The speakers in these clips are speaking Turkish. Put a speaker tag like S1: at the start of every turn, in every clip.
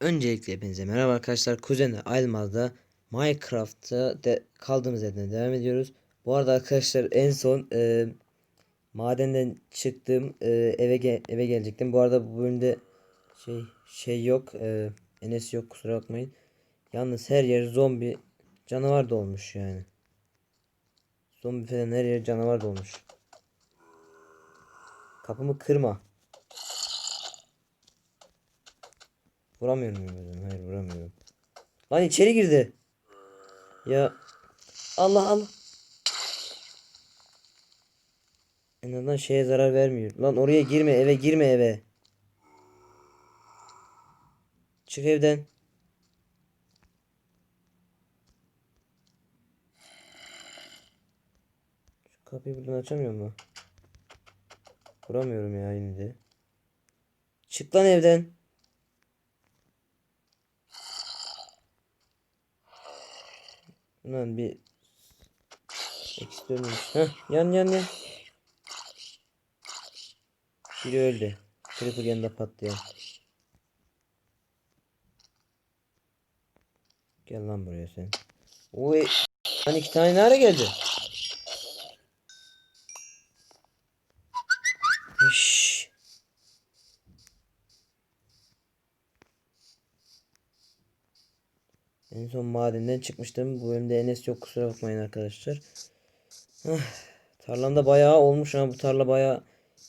S1: Öncelikle hepinize merhaba arkadaşlar. Kuzenle Aylmaz'da Minecraft'ta de kaldığımız yerden devam ediyoruz. Bu arada arkadaşlar en son e, madenden çıktım e, eve ge- eve gelecektim. Bu arada bu bölümde şey şey yok. E, Enes yok kusura bakmayın. Yalnız her yer zombi canavar dolmuş yani. Zombi falan her yer canavar dolmuş. Kapımı kırma. Vuramıyorum yemin Hayır vuramıyorum. Lan içeri girdi. Ya Allah Allah. En azından şeye zarar vermiyor. Lan oraya girme eve girme eve. Çık evden. Şu kapıyı buradan açamıyor mu? Vuramıyorum ya yine de. Çık lan evden. Lan bir eksi dönmüş. Heh, yan yan yan. Biri öldü. Creeper yanında patlayan. Gel lan buraya sen. Oy. Lan iki tane nereye geldi? Şşş. En son madenden çıkmıştım. Bu bölümde Enes yok kusura bakmayın arkadaşlar. Ah, tarlamda bayağı olmuş ama bu tarla bayağı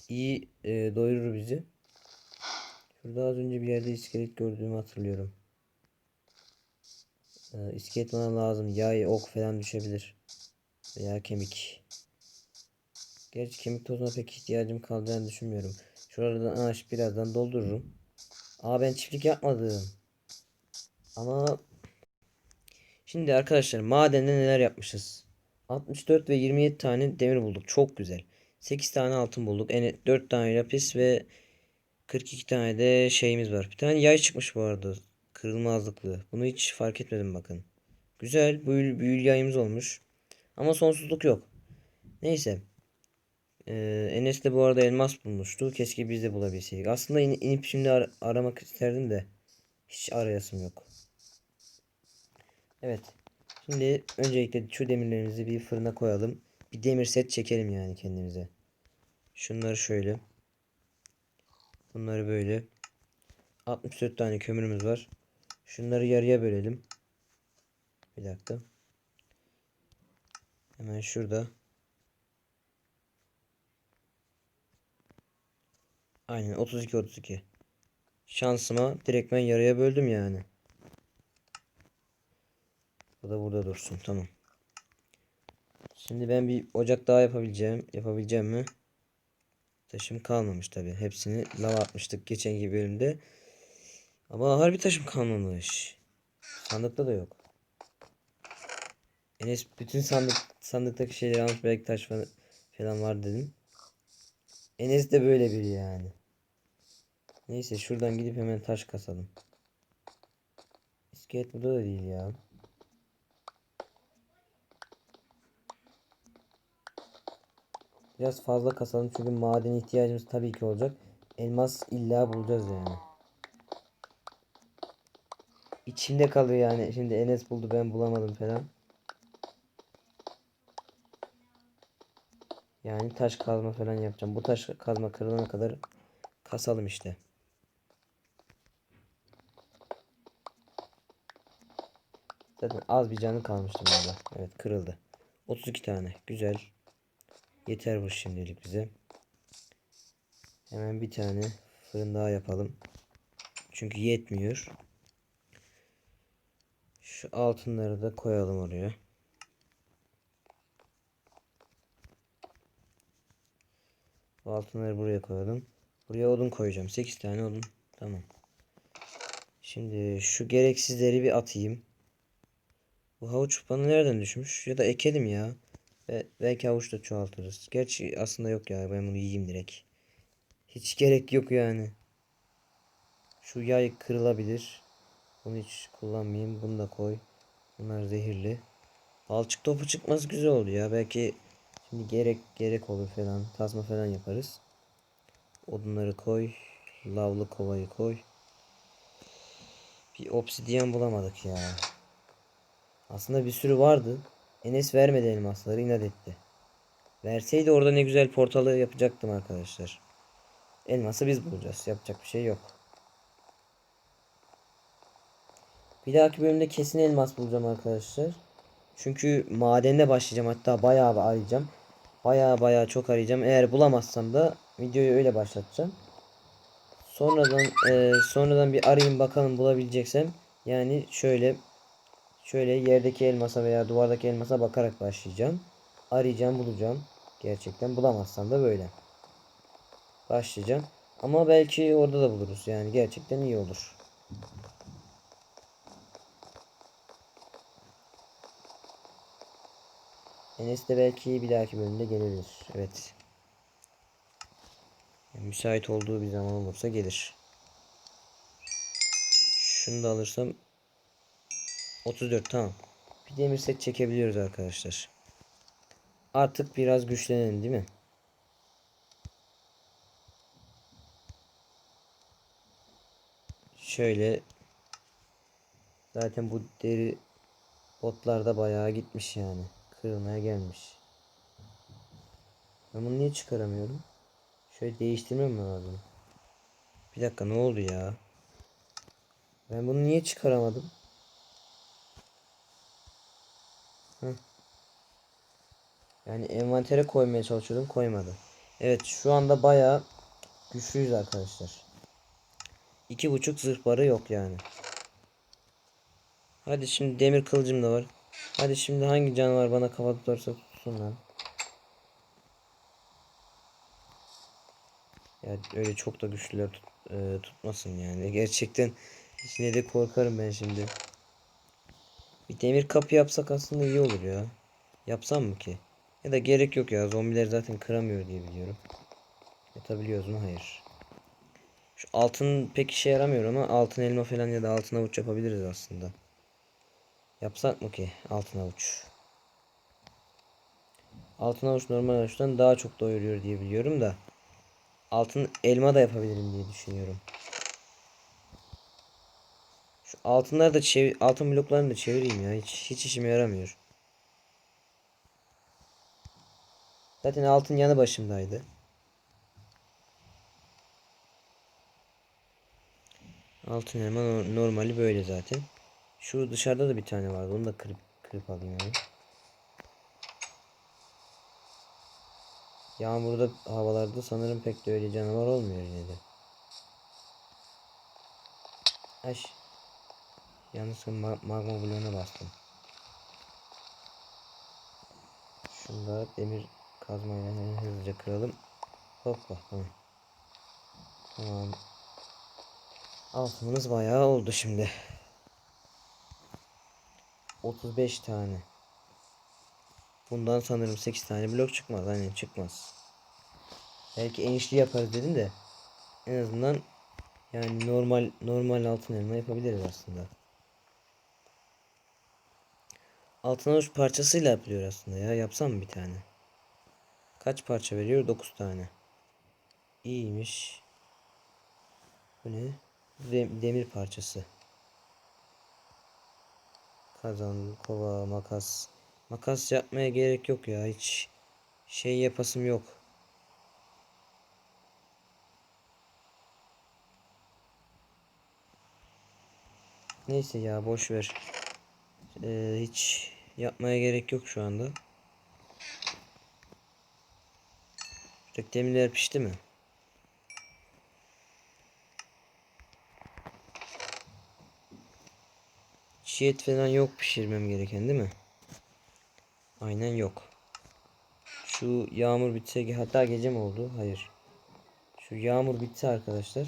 S1: iyi e, doyurur bizi. Şurada az önce bir yerde iskelet gördüğümü hatırlıyorum. E, iskelet bana lazım. Yay, ok falan düşebilir. Veya kemik. Gerçi kemik tozuna pek ihtiyacım kalacağını düşünmüyorum. Şuradan ağaç birazdan doldururum. Aa ben çiftlik yapmadım. Ama Şimdi arkadaşlar madende neler yapmışız? 64 ve 27 tane demir bulduk. Çok güzel. 8 tane altın bulduk. En 4 tane lapis ve 42 tane de şeyimiz var. Bir tane yay çıkmış bu arada. Kırılmazlıklı. Bunu hiç fark etmedim bakın. Güzel. Büyül, büyül yayımız olmuş. Ama sonsuzluk yok. Neyse. Ee, Enes de bu arada elmas bulmuştu. Keşke biz de bulabilseydik. Aslında in- inip şimdi ar- aramak isterdim de. Hiç arayasım yok. Evet. Şimdi öncelikle şu demirlerimizi bir fırına koyalım. Bir demir set çekelim yani kendimize. Şunları şöyle. Bunları böyle. 64 tane kömürümüz var. Şunları yarıya bölelim. Bir dakika. Hemen şurada. Aynen 32 32. Şansıma direkt ben yarıya böldüm yani. Bu da burada dursun. Tamam. Şimdi ben bir ocak daha yapabileceğim. Yapabileceğim mi? Taşım kalmamış tabi. Hepsini lava atmıştık geçenki bölümde. Ama harbi taşım kalmamış. Sandıkta da yok. Enes bütün sandık sandıktaki şeyleri almış belki taş falan, falan var dedim. Enes de böyle biri yani. Neyse şuradan gidip hemen taş kasalım. İskelet burada da değil ya. Biraz fazla kasalım çünkü maden ihtiyacımız tabii ki olacak. Elmas illa bulacağız yani. İçimde kalıyor yani. Şimdi Enes buldu ben bulamadım falan. Yani taş kazma falan yapacağım. Bu taş kazma kırılana kadar kasalım işte. Zaten az bir canı kalmıştı burada. Evet kırıldı. 32 tane. Güzel. Yeter bu şimdilik bize. Hemen bir tane fırın daha yapalım. Çünkü yetmiyor. Şu altınları da koyalım oraya. Bu altınları buraya koyalım. Buraya odun koyacağım. 8 tane odun. Tamam. Şimdi şu gereksizleri bir atayım. Bu havuç bana nereden düşmüş? Ya da ekelim ya. Ve belki havuçla çoğaltırız. Gerçi aslında yok ya. Ben bunu yiyeyim direkt. Hiç gerek yok yani. Şu yay kırılabilir. Bunu hiç kullanmayayım. Bunu da koy. Bunlar zehirli. Balçık topu çıkmaz güzel oldu ya. Belki şimdi gerek gerek olur falan. Tasma falan yaparız. Odunları koy. Lavlı kovayı koy. Bir obsidiyen bulamadık ya. Aslında bir sürü vardı. Enes vermedi elmasları inat etti. Verseydi orada ne güzel portalı yapacaktım arkadaşlar. Elması biz bulacağız. Yapacak bir şey yok. Bir dahaki bölümde kesin elmas bulacağım arkadaşlar. Çünkü madende başlayacağım. Hatta bayağı bir arayacağım. Bayağı bayağı çok arayacağım. Eğer bulamazsam da videoyu öyle başlatacağım. Sonradan e, sonradan bir arayayım bakalım bulabileceksem. Yani şöyle şöyle yerdeki elmasa veya duvardaki elmasa bakarak başlayacağım. Arayacağım, bulacağım. Gerçekten bulamazsam da böyle. Başlayacağım. Ama belki orada da buluruz. Yani gerçekten iyi olur. Enes de belki bir dahaki bölümde gelebilir. Evet. Müsait olduğu bir zaman olursa gelir. Şunu da alırsam 34 tamam. Bir demir set çekebiliyoruz arkadaşlar. Artık biraz güçlenelim değil mi? Şöyle zaten bu deri botlarda bayağı gitmiş yani. Kırılmaya gelmiş. Ben bunu niye çıkaramıyorum? Şöyle değiştirmem mi lazım? Bir dakika ne oldu ya? Ben bunu niye çıkaramadım? Yani envantere koymaya çalışıyordum koymadı. Evet şu anda bayağı güçlüyüz arkadaşlar. İki buçuk zırh barı yok yani. Hadi şimdi demir kılıcım da var. Hadi şimdi hangi canavar bana kafa tutarsa tutsun lan. Ya öyle çok da güçlüler tut, e, tutmasın yani. Gerçekten yine de korkarım ben şimdi. Bir demir kapı yapsak aslında iyi olur ya. Yapsam mı ki? Ya da gerek yok ya. Zombiler zaten kıramıyor diye biliyorum. Yapabiliyoruz mu? Hayır. Şu altın pek işe yaramıyor ama altın elma falan ya da altın avuç yapabiliriz aslında. Yapsak mı ki altın avuç? Altın avuç normal avuçtan daha çok doyuruyor diye biliyorum da. Altın elma da yapabilirim diye düşünüyorum. Altınları da çevir, altın bloklarını da çevireyim ya. Hiç, hiç işime yaramıyor. Zaten altın yanı başımdaydı. Altın no- normali böyle zaten. Şu dışarıda da bir tane vardı. Onu da kırıp kırıp alayım yani. Yağmurda havalarda sanırım pek de öyle canavar olmuyor yine de. Aş. Yanlışlıkla ma magma bloğuna bastım. Şunu demir kazmayla hızlıca kıralım. Hoppa tamam. Tamam. Altınımız bayağı oldu şimdi. 35 tane. Bundan sanırım 8 tane blok çıkmaz. Aynen çıkmaz. Belki enişli yaparız dedim de. En azından yani normal normal altın elma yapabiliriz aslında. Altın avuç parçasıyla yapılıyor aslında ya. Yapsam mı bir tane? Kaç parça veriyor? 9 tane. İyiymiş. Bu ne? Dem- demir parçası. Kazan, kova, makas. Makas yapmaya gerek yok ya. Hiç şey yapasım yok. Neyse ya boş ver. Ee, hiç yapmaya gerek yok şu anda. Demirler pişti mi? Çiğ et falan yok pişirmem gereken değil mi? Aynen yok. Şu yağmur bitse hatta gece mi oldu? Hayır. Şu yağmur bitse arkadaşlar.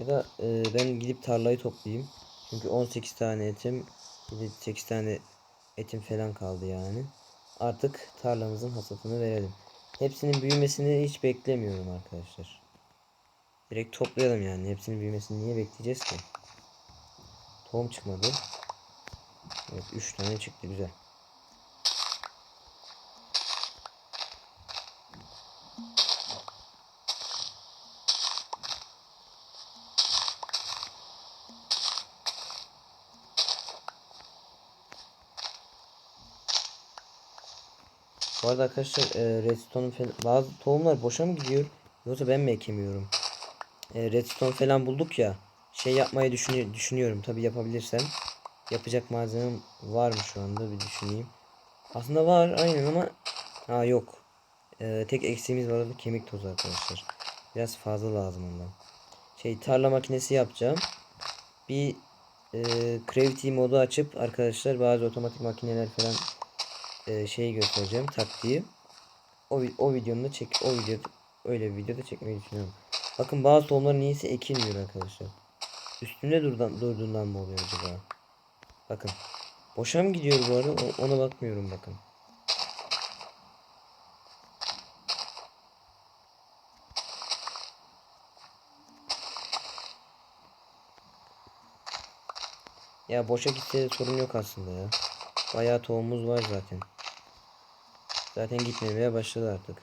S1: Ya da e, ben gidip tarlayı toplayayım. Çünkü 18 tane etim, bir de 8 tane etim falan kaldı yani. Artık tarlamızın hasatını verelim. Hepsinin büyümesini hiç beklemiyorum arkadaşlar. Direkt toplayalım yani. Hepsinin büyümesini niye bekleyeceğiz ki? Tohum çıkmadı. Evet 3 tane çıktı güzel. Arada arkadaşlar e, redstone falan bazı tohumlar boşa mı gidiyor? Yoksa ben mi ekemiyorum? E, redstone falan bulduk ya. Şey yapmayı düşünü düşünüyorum. Tabi yapabilirsem. Yapacak malzemem var mı şu anda bir düşüneyim. Aslında var aynen ama ha yok. E, tek eksiğimiz var o da kemik tozu arkadaşlar. Biraz fazla lazım ondan. Şey tarla makinesi yapacağım. Bir e, Gravity modu açıp arkadaşlar bazı otomatik makineler falan e, şeyi göstereceğim taktiği. O, o videomda çek o videoda öyle bir videoda çekmeyi düşünüyorum. Bakın bazı tohumlar niyeyse ekilmiyor arkadaşlar. Üstünde durdan, durduğundan mı oluyor acaba? Bakın. Boşa mı gidiyor bu arada? O- Ona bakmıyorum bakın. Ya boşa gitse sorun yok aslında ya. Bayağı tohumumuz var zaten. Zaten gitmemeye başladı artık.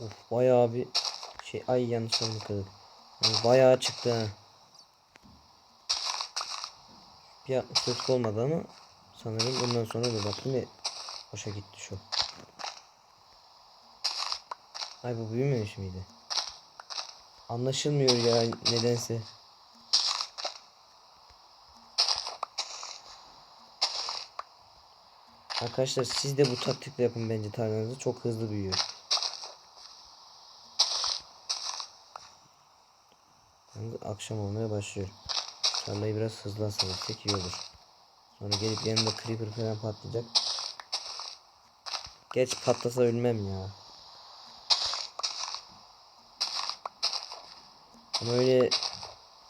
S1: Of bayağı bir şey ay yanlış anladık. Yani bayağı çıktı ha. Bir 64 olmadı ama sanırım bundan sonra da bak yine boşa gitti şu. Ay bu büyümemiş miydi? Anlaşılmıyor ya nedense. Arkadaşlar siz de bu taktikle yapın bence tarlanızı çok hızlı büyüyor. Akşam olmaya başlıyor. Tarlayı biraz hızlı hasarlasak iyi olur. Sonra gelip yanında creeper falan patlayacak. Geç patlasa ölmem ya. Ama öyle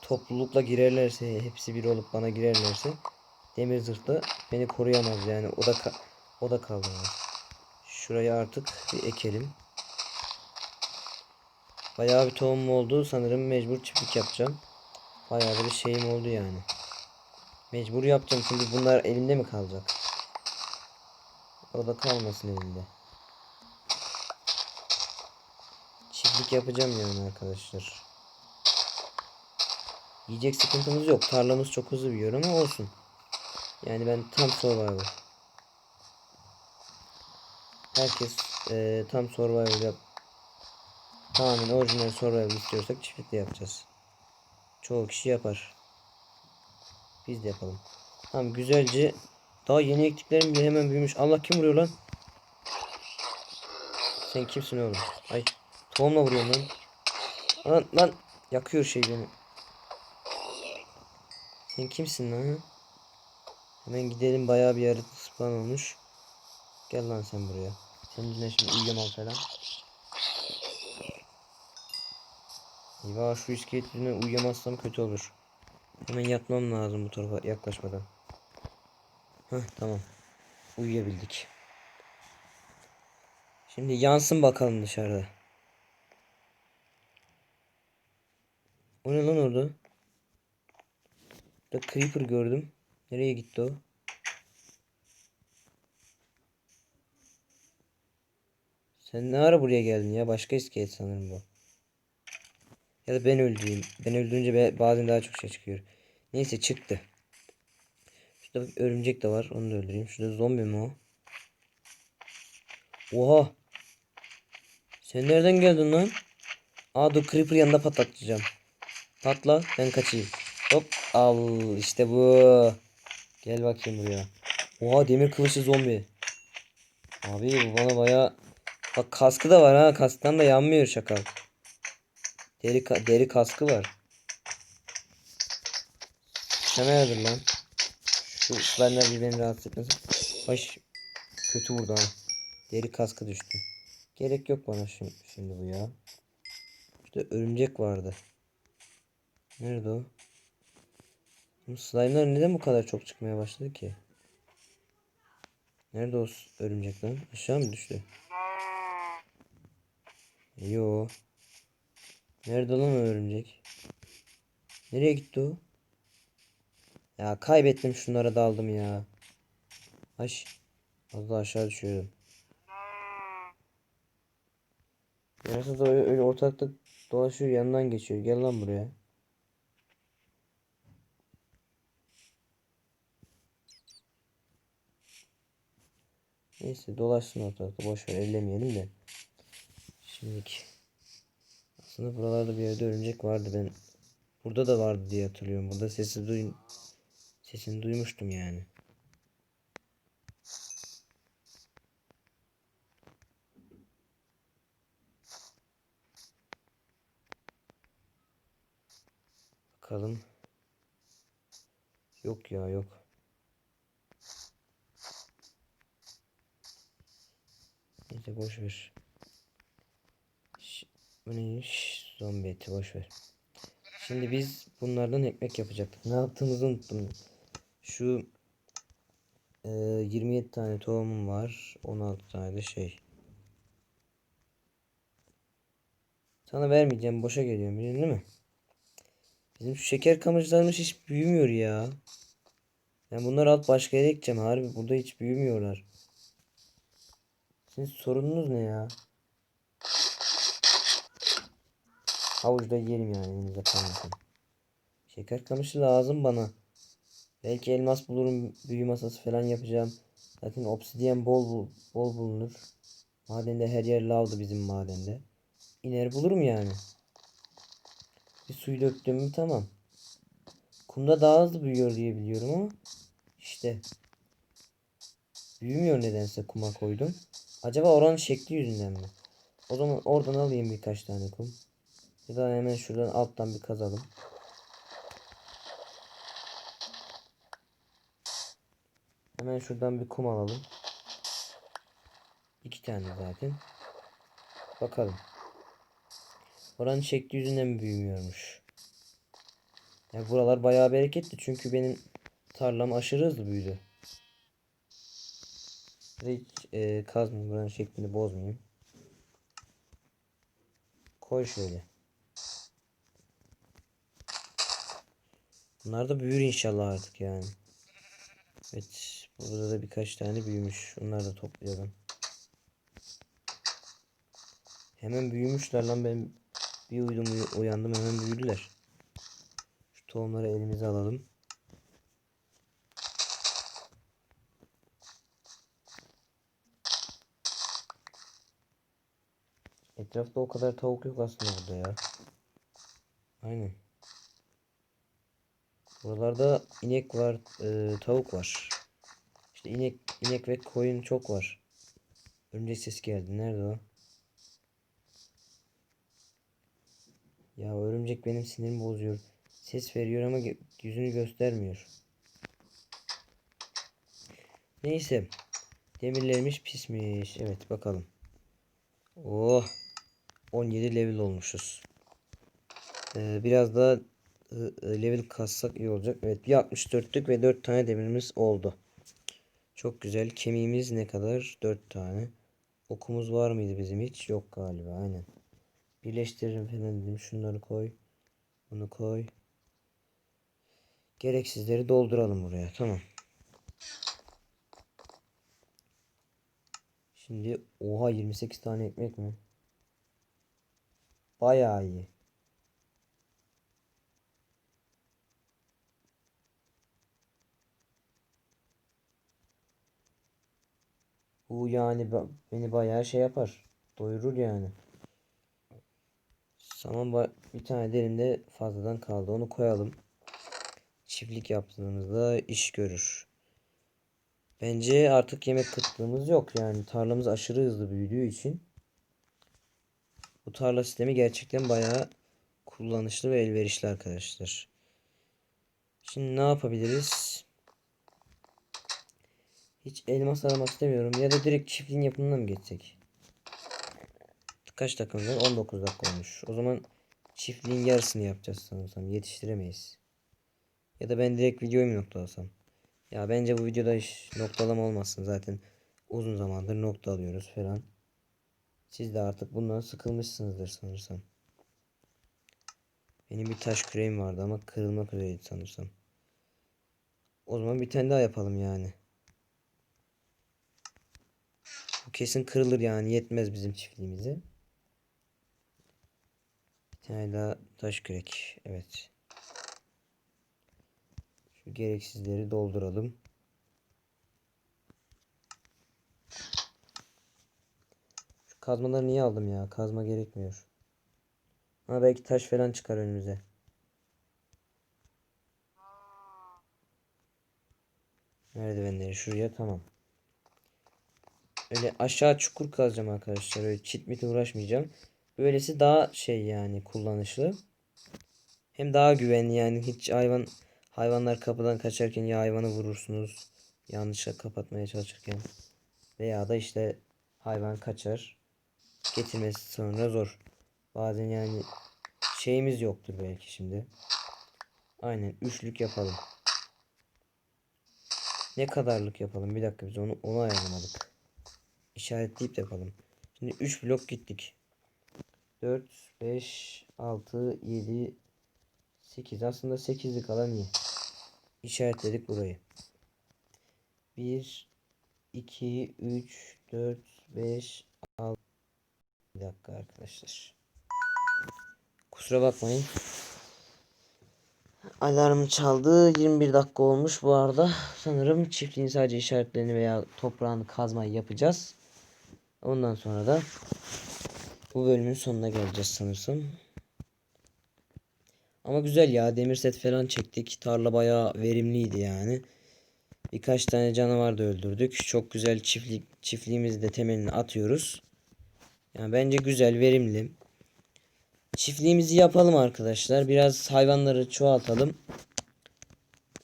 S1: toplulukla girerlerse hepsi bir olup bana girerlerse demir zırhla beni koruyamaz yani o da o da kaldırmaz. Şuraya artık bir ekelim. Bayağı bir tohum oldu sanırım mecbur çiftlik yapacağım. Bayağı bir şeyim oldu yani. Mecbur yapacağım çünkü bunlar elimde mi kalacak? O da kalmasın elimde. Çiftlik yapacağım yani arkadaşlar. Yiyecek sıkıntımız yok. Tarlamız çok hızlı büyüyor ama olsun. Yani ben tam survival. Herkes eee, tam survival yap. Tamamen orijinal survival istiyorsak çiftlikle yapacağız. Çoğu kişi yapar. Biz de yapalım. Tamam güzelce. Daha yeni ektiklerim bile hemen büyümüş. Allah kim vuruyor lan? Sen kimsin oğlum? Ay tohumla vuruyorsun lan. Lan lan yakıyor şey beni. Sen kimsin lan? Hemen gidelim bayağı bir yaratık spawn olmuş. Gel lan sen buraya. Senin yüzünden şimdi uyuyamam falan. Eyvah şu iskelet yüzünden uyuyamazsam kötü olur. Hemen yatmam lazım bu tarafa yaklaşmadan. Heh tamam. Uyuyabildik. Şimdi yansın bakalım dışarıda. O ne lan orada? Da creeper gördüm. Nereye gitti o? Sen ne ara buraya geldin ya? Başka iskelet sanırım bu. Ya da ben öldüreyim. Ben öldürünce bazen daha çok şey çıkıyor. Neyse çıktı. Şurada bak örümcek de var. Onu da öldüreyim. Şurada zombi mi o? Oha. Sen nereden geldin lan? Aa dur creeper yanında patlatacağım. Patla ben kaçayım. Hop al işte bu. Gel bakayım buraya. Oha demir kılıçlı zombi. Abi bu bana baya Bak kaskı da var ha. Kasktan da yanmıyor şakal. Deri, deri kaskı var. Sen neredir lan? Şu slender bir beni rahatsız etmesin. Baş kötü vurdu ha. Deri kaskı düştü. Gerek yok bana şimdi, şimdi bu ya. İşte örümcek vardı. Nerede o? Bu slime'lar neden bu kadar çok çıkmaya başladı ki? Nerede o örümcek lan? Aşağı mı düştü? Yo. Nerede lan örümcek? Nereye gitti o? Ya kaybettim şunlara daldım ya. Aş. Az daha aşağı düşüyorum. Yarasa da öyle, öyle ortalıkta dolaşıyor yanından geçiyor. Gel lan buraya. Neyse dolaşsın ortalıkta boş ellemeyelim de. Şimdiki. Aslında buralarda bir yerde örümcek vardı ben. Burada da vardı diye hatırlıyorum. Burada sesi duy sesini duymuştum yani. Bakalım. Yok ya yok. Neyse boş ver. Bu neymiş? Zombi eti boş ver. Şimdi biz bunlardan ekmek yapacaktık. Ne yaptığımızı unuttum. Şu e, 27 tane tohumum var. 16 tane de şey. Sana vermeyeceğim. Boşa geliyorum biliyorsun değil mi? Bizim şu şeker kamışlarımız hiç büyümüyor ya. Ben bunları alıp başka yere ekeceğim. Harbi burada hiç büyümüyorlar. Sizin sorununuz ne ya? Havuçta yiyelim yani elinize kalmasın. Şeker kamışı lazım bana. Belki elmas bulurum. Büyü masası falan yapacağım. Zaten obsidiyen bol bol bulunur. Madende her yer lavdı bizim madende. İner bulurum yani. Bir suyu döktüm mü tamam. Kumda daha hızlı büyüyor diye biliyorum ama işte büyümüyor nedense kuma koydum. Acaba oranın şekli yüzünden mi? O zaman oradan alayım birkaç tane kum. Ya da hemen şuradan alttan bir kazalım. Hemen şuradan bir kum alalım. İki tane zaten. Bakalım. Oranın şekli yüzünden mi büyümüyormuş? Ya buralar bayağı bereketli çünkü benim tarlam aşırı hızlı büyüdü. Hiç e, kazmayayım buranın şeklini bozmayayım. Koy şöyle. Bunlar da büyür inşallah artık yani. Evet. Burada da birkaç tane büyümüş. Onları da toplayalım. Hemen büyümüşler lan ben bir uyudum uy- uyandım hemen büyüdüler. Şu tohumları elimize alalım. Etrafta o kadar tavuk yok aslında burada ya. Aynen. Buralarda inek var, e, tavuk var. İşte inek, inek ve koyun çok var. Örümcek ses geldi. Nerede o? Ya örümcek benim sinirimi bozuyor. Ses veriyor ama yüzünü göstermiyor. Neyse. Demirlerimiz pismiş. Evet bakalım. Oh. 17 level olmuşuz. Ee, biraz e, level kassak iyi olacak. Evet bir 64'lük ve 4 tane demirimiz oldu. Çok güzel. Kemiğimiz ne kadar? 4 tane. Okumuz var mıydı bizim hiç? Yok galiba. Aynen. Birleştiririm falan dedim. Şunları koy. Bunu koy. Gereksizleri dolduralım buraya. Tamam. Şimdi oha 28 tane ekmek mi? Bayağı iyi. Bu yani beni bayağı şey yapar. Doyurur yani. Ba- bir tane derimde fazladan kaldı. Onu koyalım. Çiftlik yaptığımızda iş görür. Bence artık yemek kıtlığımız yok. Yani tarlamız aşırı hızlı büyüdüğü için. Bu tarla sistemi gerçekten bayağı kullanışlı ve elverişli arkadaşlar. Şimdi ne yapabiliriz? Hiç elmas aramak istemiyorum. Ya da direkt çiftliğin yapımına mı geçsek? Kaç dakikamız var? 19 dakika olmuş. O zaman çiftliğin yarısını yapacağız sanırsam. Yetiştiremeyiz. Ya da ben direkt videoyu mu noktalasam? Ya bence bu videoda hiç noktalama olmasın. Zaten uzun zamandır nokta alıyoruz falan. Siz de artık bundan sıkılmışsınızdır sanırsam. Benim bir taş küreğim vardı ama kırılmak üzereydi sanırsam. O zaman bir tane daha yapalım yani. Kesin kırılır yani yetmez bizim çiftliğimize. Bir tane daha taş kürek. Evet. Şu gereksizleri dolduralım. Şu kazmaları niye aldım ya? Kazma gerekmiyor. Ama belki taş falan çıkar önümüze. Merdivenleri şuraya tamam. Öyle aşağı çukur kazacağım arkadaşlar. Öyle çit mitle uğraşmayacağım. Böylesi daha şey yani kullanışlı. Hem daha güvenli yani hiç hayvan hayvanlar kapıdan kaçarken ya hayvanı vurursunuz yanlışla kapatmaya çalışırken veya da işte hayvan kaçar getirmesi sonra zor. Bazen yani şeyimiz yoktur belki şimdi. Aynen üçlük yapalım. Ne kadarlık yapalım? Bir dakika biz onu onu ayarlamadık. İşaretleyip de yapalım. Şimdi 3 blok gittik. 4 5 6 7 8 aslında 8'lik alan iyi. İşaretledik burayı. 1 2 3 4 5 6 Bir dakika arkadaşlar. Kusura bakmayın. Alarm çaldı. 21 dakika olmuş bu arada. Sanırım çiftliğin sadece işaretlerini veya toprağını kazmayı yapacağız. Ondan sonra da bu bölümün sonuna geleceğiz sanırsam. Ama güzel ya. Demir set falan çektik. Tarla bayağı verimliydi yani. Birkaç tane canavar da öldürdük. Çok güzel çiftlik çiftliğimizi de temelini atıyoruz. Yani bence güzel, verimli. Çiftliğimizi yapalım arkadaşlar. Biraz hayvanları çoğaltalım.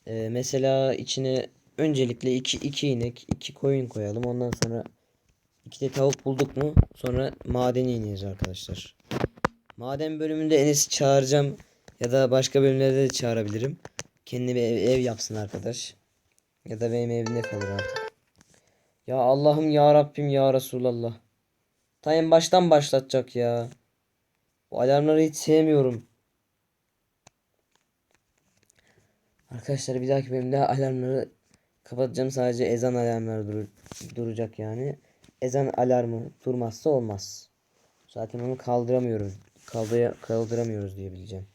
S1: Ee, mesela içine öncelikle iki, iki inek, iki koyun koyalım. Ondan sonra iki de tavuk bulduk mu? Sonra madeni ineceğiz arkadaşlar. Maden bölümünde Enes'i çağıracağım. Ya da başka bölümlerde de çağırabilirim. Kendi bir ev, ev yapsın arkadaş. Ya da benim evimde kalır artık. Ya Allah'ım ya Rabbim ya Resulallah. Ta en baştan başlatacak ya. Bu alarmları hiç sevmiyorum. Arkadaşlar bir dahaki bölümde alarmları kapatacağım. Sadece ezan alarmları dur duracak yani. Ezan alarmı durmazsa olmaz. Zaten onu kaldıramıyoruz. Kaldıra kaldıramıyoruz diye bileceğim.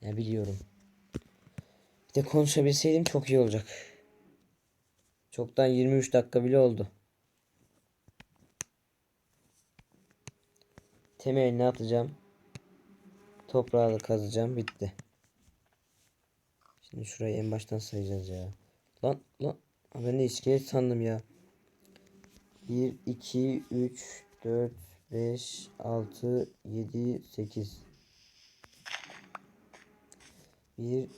S1: Ya biliyorum. Bir de konuşabilseydim çok iyi olacak. Çoktan 23 dakika bile oldu. Temelini atacağım. Toprağı da kazacağım. Bitti. Şimdi şurayı en baştan sayacağız ya. Lan lan. Ben de iskelet sandım ya. 1, 2, 3, 4, 5, 6, 7, 8. 1,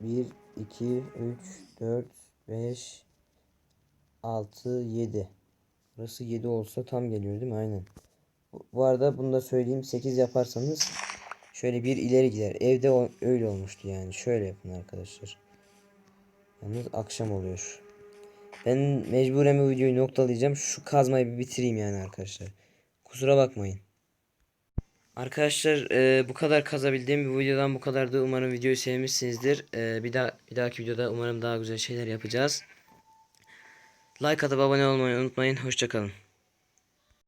S1: 1, 2, 3, 4, 5, 6, 7. Burası 7 olsa tam geliyor değil mi? Aynen. Bu- arada bunu da söyleyeyim. 8 yaparsanız şöyle bir ileri gider. Evde öyle olmuştu yani. Şöyle yapın arkadaşlar. Yalnız akşam oluyor. Ben mecburen bu videoyu noktalayacağım. Şu kazmayı bir bitireyim yani arkadaşlar. Kusura bakmayın. Arkadaşlar e, bu kadar kazabildiğim bu videodan bu kadardı. Umarım videoyu sevmişsinizdir. E, bir daha bir dahaki videoda umarım daha güzel şeyler yapacağız. Like atıp abone olmayı unutmayın. Hoşçakalın.